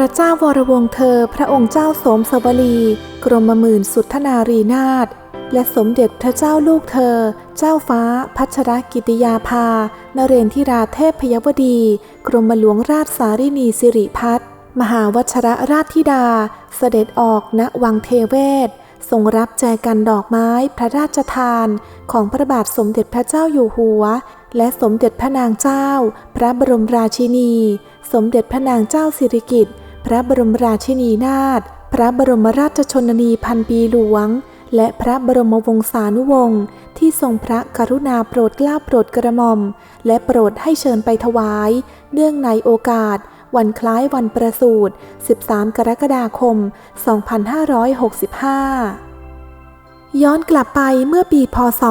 ระเจ้าวรวงเธอ พระองค์เจ้าสมสวลี กรมหมื่นสุทธนารีนาถและสมเด็จพระเจ้าลูกเธอ เจ้าฟ้าพัชรกิติยาภา นเรนทิราเทพพยวดี กรมหลวงราชสารินีสิริพัฒน์มหาวัชรราชธิดา เสด็จออกณวังเทเวศ ทรงรับแจกันดอกไม้พระราชทาน ของพระบาทสมเด็จพระเจ้าอยู่หัว และสมเด็จพระนางเจ้า พระบรมราชินี สมเด็จพระนางเจ้าสิริกิติ์ พระบรมราชินีนาถ พระบรมราชชนนีพันปีหลวง และพระบรมวงศานุวงศ์ที่ทรงพระกรุณาโปรดเกล้าโปรดกระหม่อม และโปรดให้เชิญไปถวาย เนื่องในโอกาส วันคล้ายวันประสูติ 13 กรกฎาคม 2565 ย้อนกลับไปเมื่อปีพศ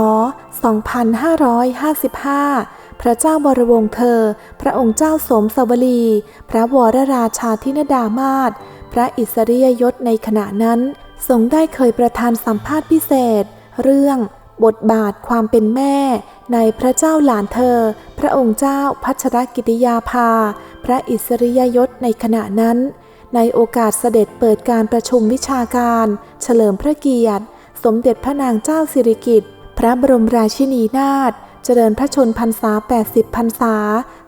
2555 พระเจ้าวรวงเธอ พระองค์เจ้าสมสวลี พระวรราชาธินดามาศพระอิสริยยศในขณะนั้นทรงได้เคยประทานสัมภาษณ์พิเศษ เรื่อง บทบาทความเป็นแม่ ในพระเจ้าหลานเธอ พระองค์เจ้าพัชรกิติยาภา พระอิสริยยศในขณะนั้น ในโอกาสเสด็จเปิดการประชุมวิชาการ เฉลิมพระเกียรติ สมเด็จพระนางเจ้าสิริกิติ์พระบรมราชินีนาถ เจริญพระชนพรรษา 80 พรรษา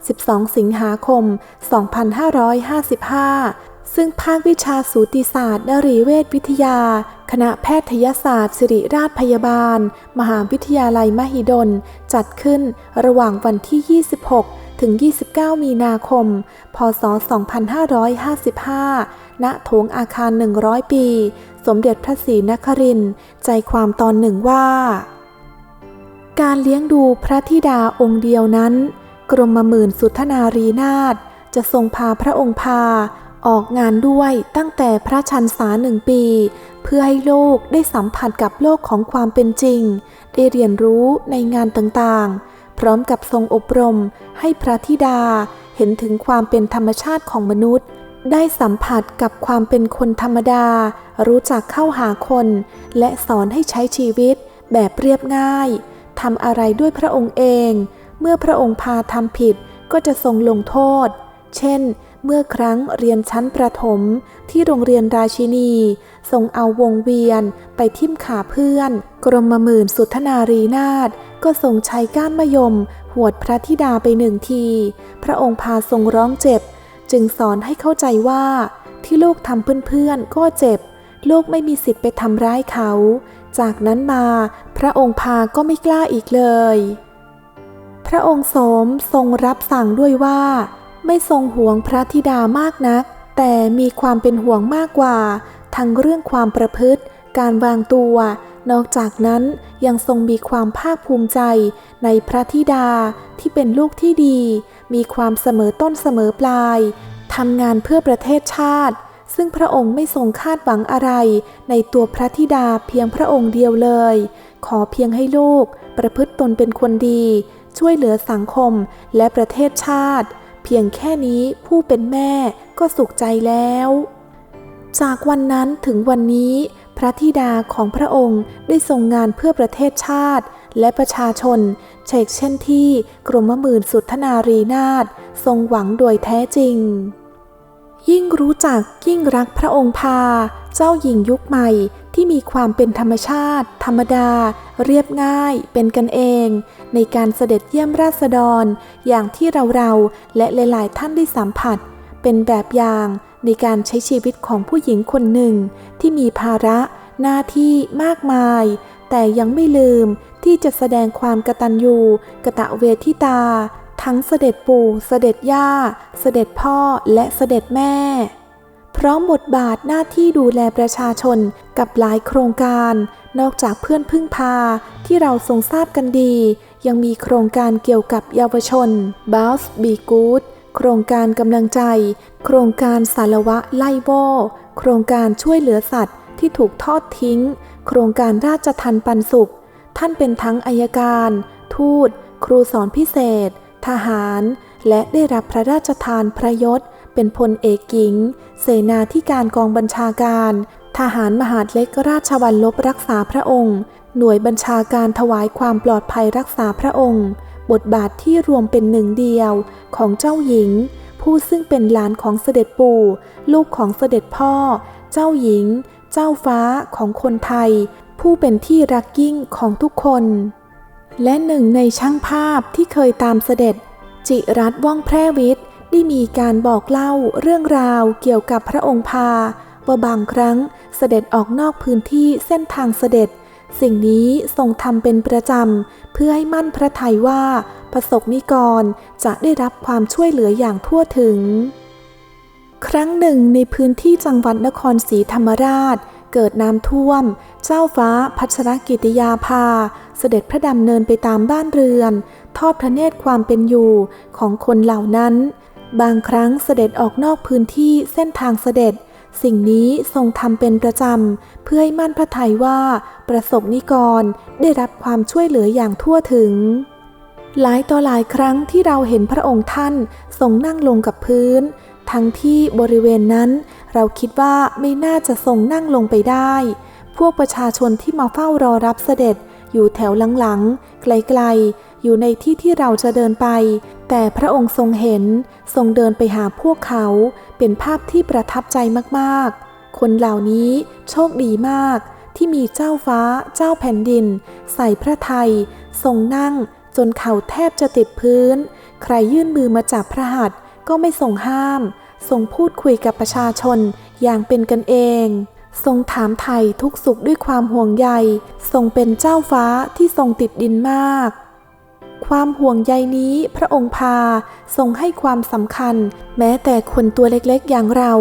12 สิงหาคม 2555 ซึ่งภาควิชาสูติศาสตร์นรีเวชวิทยา คณะแพทยศาสตร์ ศิริราชพยาบาล มหาวิทยาลัยมหิดล จัดขึ้นระหว่างวันที่ 26 ถึง 29 มีนาคม พศ 2555 ณ โถงอาคาร 100 ปี สมเด็จพระศรีนครินทร์ใจความตอนหนึ่งว่า การเลี้ยงดูพระธิดาองค์เดียวนั้น กรมหมื่นสุทนารีนาถจะทรงพาพระองค์พาออกงานด้วยตั้งแต่พระชันษาหนึ่งปี เพื่อให้โลกได้สัมผัสกับโลกของความเป็นจริง ได้เรียนรู้ในงานต่างๆ พร้อมกับทรงอบรมให้พระธิดาเห็นถึงความเป็นธรรมชาติของมนุษย์ ได้สัมผัสกับความเป็นคนธรรมดา รู้จักเข้าหาคน และสอนให้ใช้ชีวิตแบบเรียบง่าย ทำอะไรด้วยพระองค์เอง เมื่อพระองค์พาทำผิดก็จะทรงลงโทษ เช่น เมื่อครั้งเรียนชั้นประถมที่โรงเรียนราชินี ทรงเอาวงเวียนไปทิ่มขาเพื่อน กรมหมื่นสุทธนารีนาถก็ทรงใช้ก้านมะยม หวดพระธิดาไปหนึ่งที พระองค์พาทรงร้องเจ็บ จึงสอนให้เข้าใจว่า ที่ลูกทำเพื่อนๆก็เจ็บ ลูกไม่มีสิทธิ์ไปทำร้ายเขา จากนั้นมาพระองค์พาก็ไม่กล้าอีกเลย พระองค์สมทรงรับสั่งด้วยว่า ไม่ทรงห่วงพระธิดามากนัก แต่มีความเป็นห่วงมากกว่า ทั้งเรื่องความประพฤติ การวางตัว นอกจากนั้นยังทรงมีความภาคภูมิใจในพระธิดาที่เป็นลูกที่ดี มีความเสมอต้นเสมอปลายทำงานเพื่อประเทศชาติ ซึ่งพระองค์ไม่ทรงคาดหวังอะไรในตัวพระธิดาเพียงพระองค์เดียวเลย ขอเพียงให้ลูกประพฤติตนเป็นคนดี ช่วยเหลือสังคมและประเทศชาติ เพียงแค่นี้ผู้เป็นแม่ก็สุขใจแล้ว จากวันนั้นถึงวันนี้ พระธิดาของพระองค์ได้ทรงงานเพื่อประเทศชาติและประชาชน เชกเช่นที่กรมหมื่นสุทธนารีนาถทรงหวังโดยแท้จริง ยิ่งรู้จักยิ่งรักพระองค์พา เจ้าหญิงยุคใหม่ที่มีความเป็นธรรมชาติ ธรรมดา เรียบง่าย เป็นกันเอง ในการเสด็จเยี่ยมราษฎร อย่างที่เราๆและหลาย ๆ ท่านได้สัมผัส เป็นแบบอย่างในการใช้ชีวิตของผู้หญิงคนหนึ่ง ที่มีภาระหน้าที่มากมาย แต่ยังไม่ลืมที่จะแสดงความกตัญญูกะตะเวทิตา ทั้งเสด็จปู่เสด็จย่า เสด็จพ่อและเสด็จแม่ พร้อมบทบาทหน้าที่ดูแลประชาชนกับหลายโครงการ นอกจากเพื่อนพึ่งพาที่เราทรงทราบกันดี ยังมีโครงการเกี่ยวกับเยาวชน b o u s Be Good โครงการกำลังใจ โครงการสารวะไล่โวโครงการช่วยเหลือสัตว์ที่ถูกทอดทิ้ง โครงการราชทันปันสุข ท่านเป็นทั้งอายการ ทูต ครูสอนพิเศษ ทหารและได้รับพระราชทานพระยศ เป็นพลเอกหญิง เสนาธิการกองบัญชาการ ทหารมหาดเล็กราชวัลลบรักษาพระองค์ หน่วยบัญชาการถวายความปลอดภัยรักษาพระองค์ บทบาทที่รวมเป็นหนึ่งเดียวของเจ้าหญิง ผู้ซึ่งเป็นหลานของเสด็จปู่ ลูกของเสด็จพ่อ เจ้าหญิง เจ้าฟ้าของคนไทย ผู้เป็นที่รักยิ่งของทุกคน และหนึ่งในช่างภาพที่เคยตามเสด็จ จิรัตว่องแพร่วิทย์ได้มีการบอกเล่าเรื่องราวเกี่ยวกับพระองค์พาว่าบางครั้งเสด็จออกนอกพื้นที่เส้นทางเสด็จ สิ่งนี้ทรงทำเป็นประจำ เพื่อให้มั่นพระทัยว่าประสบนิกรจะได้รับความช่วยเหลืออย่างทั่วถึง ครั้งหนึ่งในพื้นที่จังหวัดนครศรีธรรมราช เกิดน้ำท่วม เจ้าฟ้าพัชรกิติยาภา เสด็จพระดำเนินไปตามบ้านเรือน ทอดพระเนตรความเป็นอยู่ของคนเหล่านั้น บางครั้งเสด็จออกนอกพื้นที่เส้นทางเสด็จ สิ่งนี้ทรงทำเป็นประจำ เพื่อให้มั่นพระทัยว่า ประสบนิกรได้รับความช่วยเหลืออย่างทั่วถึงหลายต่อหลายครั้งที่เราเห็นพระองค์ท่านทรงนั่งลงกับพื้น ทั้งที่บริเวณนั้น เราคิดว่าไม่น่าจะทรงนั่งลงไปได้ พวกประชาชนที่มาเฝ้ารอรับเสด็จ อยู่แถวหลังๆ ไกลๆ อยู่ในที่ที่เราจะเดินไป แต่พระองค์ทรงเห็น ทรงเดินไปหาพวกเขา เป็นภาพที่ประทับใจมากๆ คนเหล่านี้โชคดีมาก ที่มีเจ้าฟ้า เจ้าแผ่นดิน ใส่พระไทย ทรงนั่ง จนเข่าแทบจะติดพื้น ใครยื่นมือมาจับพระหัตถ์ก็ไม่ทรงห้าม ทรงพูดคุยกับประชาชนอย่างเป็นกันเอง ทรงถามไทยทุกสุขด้วยความห่วงใย ทรงเป็นเจ้าฟ้าที่ทรงติดดินมาก ความห่วงใยนี้พระองค์พาทรงให้ความสำคัญ แม้แต่คนตัวเล็กๆอย่างเรา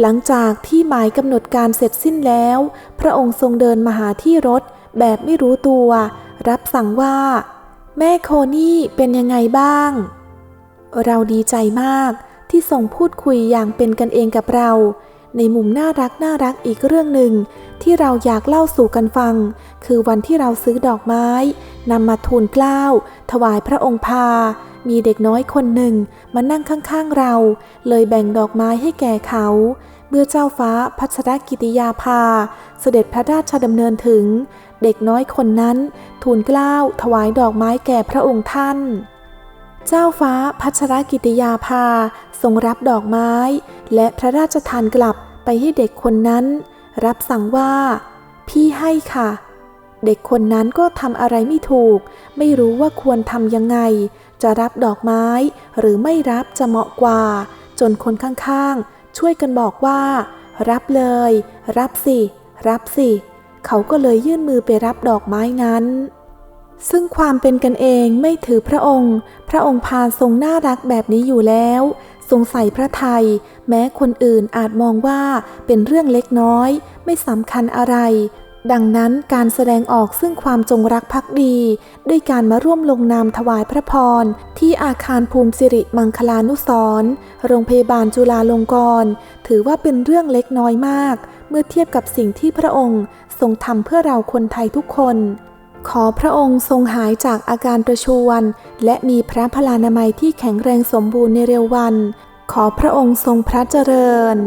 หลังจากที่หมายกำหนดการเสร็จสิ้นแล้ว พระองค์ทรงเดินมาหาที่รถแบบไม่รู้ตัว รับสั่งว่า แม่โคนี่เป็นยังไงบ้าง เราดีใจมาก ที่ทรงพูดคุยอย่างเป็นกันเองกับเรา ในมุมน่ารักน่ารักอีกเรื่องหนึ่ง ที่เราอยากเล่าสู่กันฟัง คือวันที่เราซื้อดอกไม้นำมาทูลเกล้า ถวายพระองค์พา มีเด็กน้อยคนหนึ่งมานั่งข้างๆเรา เลยแบ่งดอกไม้ให้แก่เขา เมื่อเจ้าฟ้าพัชรกิติยาภา เสด็จพระราชดำเนินถึง เด็กน้อยคนนั้น ทูลเกล้า ถวายดอกไม้แก่พระองค์ท่าน เจ้าฟ้าพัชรกิติยาภาทรงรับดอกไม้ และพระราชทานกลับไปให้เด็กคนนั้น รับสั่งว่า พี่ให้ค่ะ เด็กคนนั้นก็ทำอะไรไม่ถูก ไม่รู้ว่าควรทำยังไง จะรับดอกไม้หรือไม่รับจะเหมาะกว่า จนคนข้างๆ ช่วยกันบอกว่า รับเลย รับสิ รับสิ เขาก็เลยยื่นมือไปรับดอกไม้นั้น ซึ่งความเป็นกันเองไม่ถือพระองค์ พระองค์พาทรงน่ารักแบบนี้อยู่แล้ว ทรงใส่พระไทย แม้คนอื่นอาจมองว่าเป็นเรื่องเล็กน้อย ไม่สำคัญอะไร ดังนั้นการแสดงออกซึ่งความจงรักภักดี ด้วยการมาร่วมลงนามถวายพระพร ที่อาคารภูมิสิริมังคลานุสรโรงพยาบาลจุฬาลงกรณ์ถือว่าเป็นเรื่องเล็กน้อยมาก เมื่อเทียบกับสิ่งที่พระองค์ ทรงทำเพื่อเราคนไทยทุกคน ขอพระองค์ทรงหายจากอาการประชวน และมีพระพลานามัยที่แข็งแรงสมบูรณ์ในเร็ววัน ขอพระองค์ทรงพระเจริญ